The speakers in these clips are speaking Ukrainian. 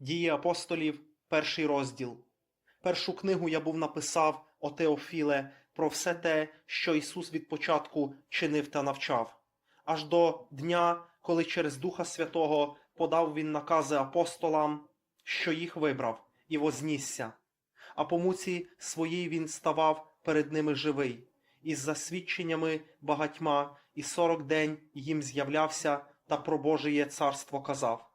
Дії апостолів, перший розділ. Першу книгу я був написав, о Теофіле, про все те, що Ісус від початку чинив та навчав, аж до дня, коли через Духа Святого подав Він накази апостолам, що їх вибрав, і вознісся. А по муці своїй він ставав перед ними живий, із засвідченнями багатьма, і сорок день їм з'являвся та про Божеє царство казав.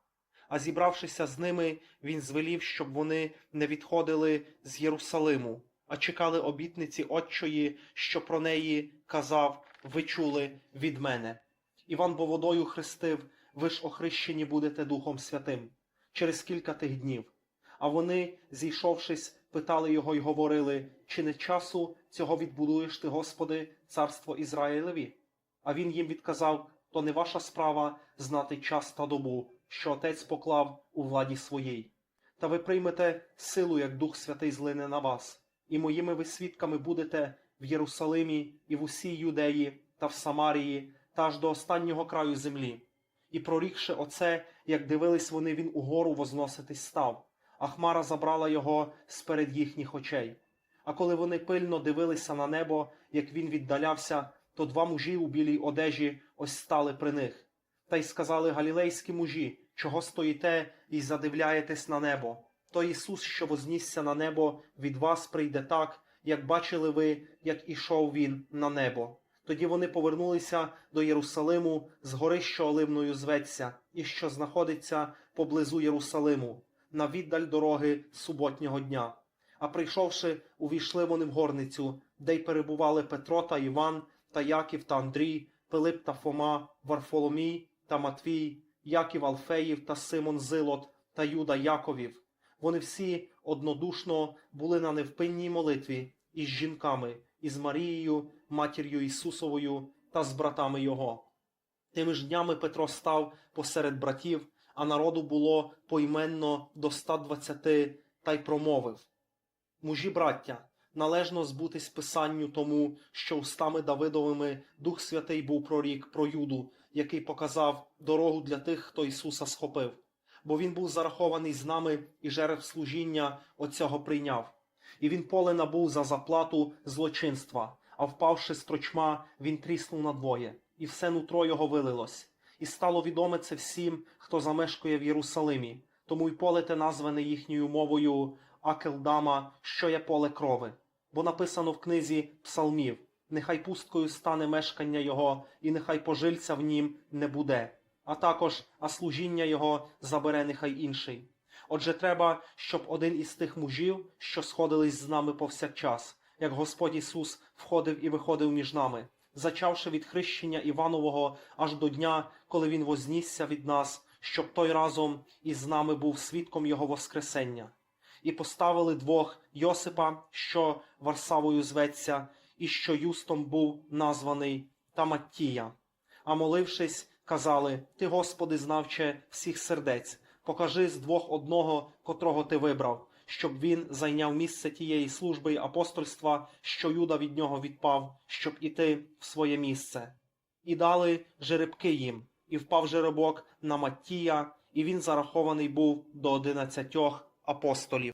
А зібравшися з ними, він звелів, щоб вони не відходили з Єрусалиму, а чекали обітниці Отчої, що про неї казав, ви чули від мене. Іван бо водою хрестив, ви ж охрещені будете Духом Святим через кілька тих днів. А вони, зійшовшись, питали його й говорили, чи не часу цього відбудуєш ти, Господи, царство Ізраїлеві? А він їм відказав, то не ваша справа знати час та добу, що Отець поклав у владі своїй. Та ви приймете силу, як Дух Святий злине на вас, і моїми ви свідками будете в Єрусалимі і в усій Юдеї та в Самарії, та аж до останнього краю землі. І прорікши оце, як дивились вони, він угору возноситись став, а хмара забрала його сперед їхніх очей. А коли вони пильно дивилися на небо, як він віддалявся, то два мужі у білій одежі ось стали при них. Та й сказали галілейські мужі, чого стоїте і задивляєтесь на небо. То Ісус, що вознісся на небо, від вас прийде так, як бачили ви, як ішов він на небо. Тоді вони повернулися до Єрусалиму з гори, що оливною зветься, і що знаходиться поблизу Єрусалиму, на віддаль дороги суботнього дня. А прийшовши, увійшли вони в горницю, де й перебували Петро та Іван, та Яків та Андрій, Пилип та Фома, Варфоломій та Матвій, Яків Алфеїв та Симон Зилот та Юда Яковів. Вони всі однодушно були на невпинній молитві із жінками, із Марією, матір'ю Ісусовою та з братами Його. Тими ж днями Петро став посеред братів, а народу було поіменно до 120, та й промовив. Мужі браття, належно збутись писанню тому, що устами Давидовими Дух Святий був прорік про Юду, який показав дорогу для тих, хто Ісуса схопив. Бо він був зарахований з нами і жереб служіння оцього прийняв. І він поле набув за заплату злочинства, а впавши з трочма, він тріснув надвоє, і все нутро його вилилось. І стало відоме це всім, хто замешкує в Єрусалимі, тому й поле те назване їхньою мовою Акелдама, що є поле крови. Бо написано в книзі Псалмів: нехай пусткою стане мешкання його, і нехай пожильця в нім не буде. А також, а служіння його забере нехай інший. Отже, треба, щоб один із тих мужів, що сходились з нами повсякчас, як Господь Ісус входив і виходив між нами, зачавши від хрещення Іванового аж до дня, коли Він вознісся від нас, щоб той разом із нами був свідком Його Воскресення. І поставили двох Йосипа, що Варсавою зветься, і що Юстом був названий, та Маттія. А молившись, казали: Ти, Господи, знавче всіх сердець, покажи з двох одного, котрого ти вибрав, щоб він зайняв місце тієї служби й апостольства, що Юда від нього відпав, щоб іти в своє місце. І дали жеребки їм, і впав жеребок на Маттія, і він зарахований був до одинадцятьох апостолів.